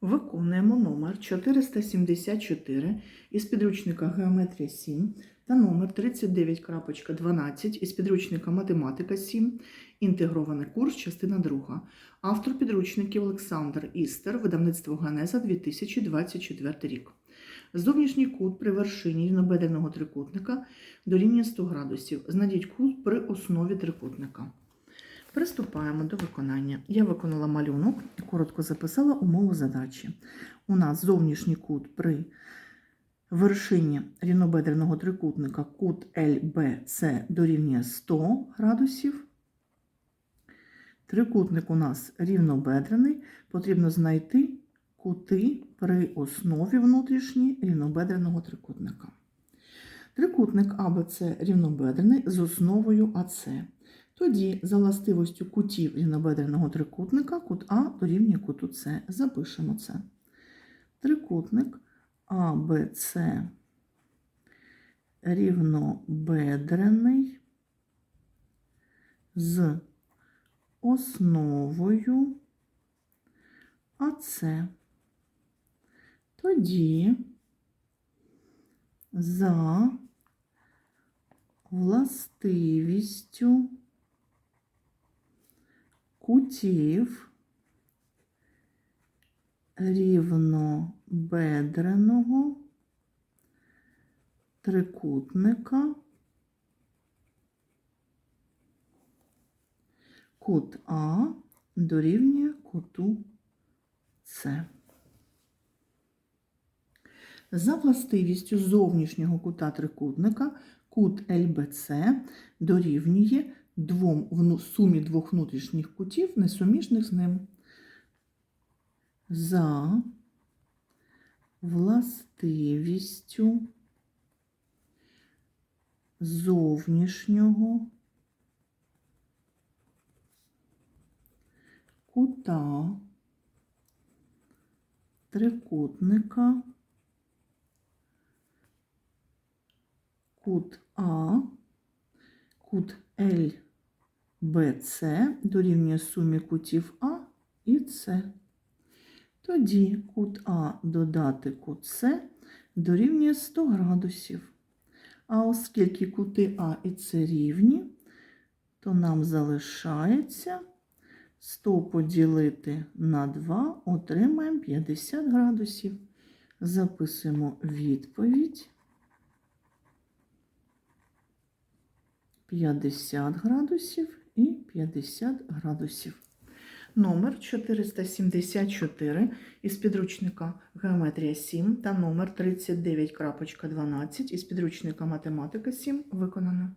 Виконуємо номер 474 із підручника Геометрія 7 та номер 39.12 із підручника Математика 7, інтегрований курс, частина 2. Автор підручників Олександр Істер, видавництво Генеза 2024 рік. Зовнішній кут при вершині рівнобедреного трикутника дорівнює 100 градусів. Знайдіть кут при основі трикутника. Приступаємо до виконання. Я виконала малюнок і коротко записала умову задачі. У нас зовнішній кут при вершині рівнобедреного трикутника кут LBC дорівнює 100 градусів. Трикутник у нас рівнобедрений. Потрібно знайти кути при основі внутрішній рівнобедреного трикутника. Трикутник АБЦ рівнобедрений з основою АЦ. Тоді, за властивостю кутів рівнобедреного трикутника, кут А дорівнює куту С. Запишемо це. Трикутник АБЦ рівнобедрений з основою АЦ. Тоді за властивістю кутів рівнобедреного трикутника кут А дорівнює куту С. За властивістю зовнішнього кута трикутника кут ЛБЦ дорівнює двом, вну- сумі двох внутрішніх кутів, несуміжних з ним. За властивістю зовнішнього кута трикутника кут А, кут ЛБЦ дорівнює сумі кутів А і С. Тоді кут А додати кут С дорівнює 100 градусів. А оскільки кути А і С рівні, то нам залишається 100 поділити на 2, отримаємо 50 градусів. Записуємо відповідь. 50 градусів і 50 градусів. Номер 474 із підручника Геометрія 7 та номер 39.12 із підручника Математика 7 виконано.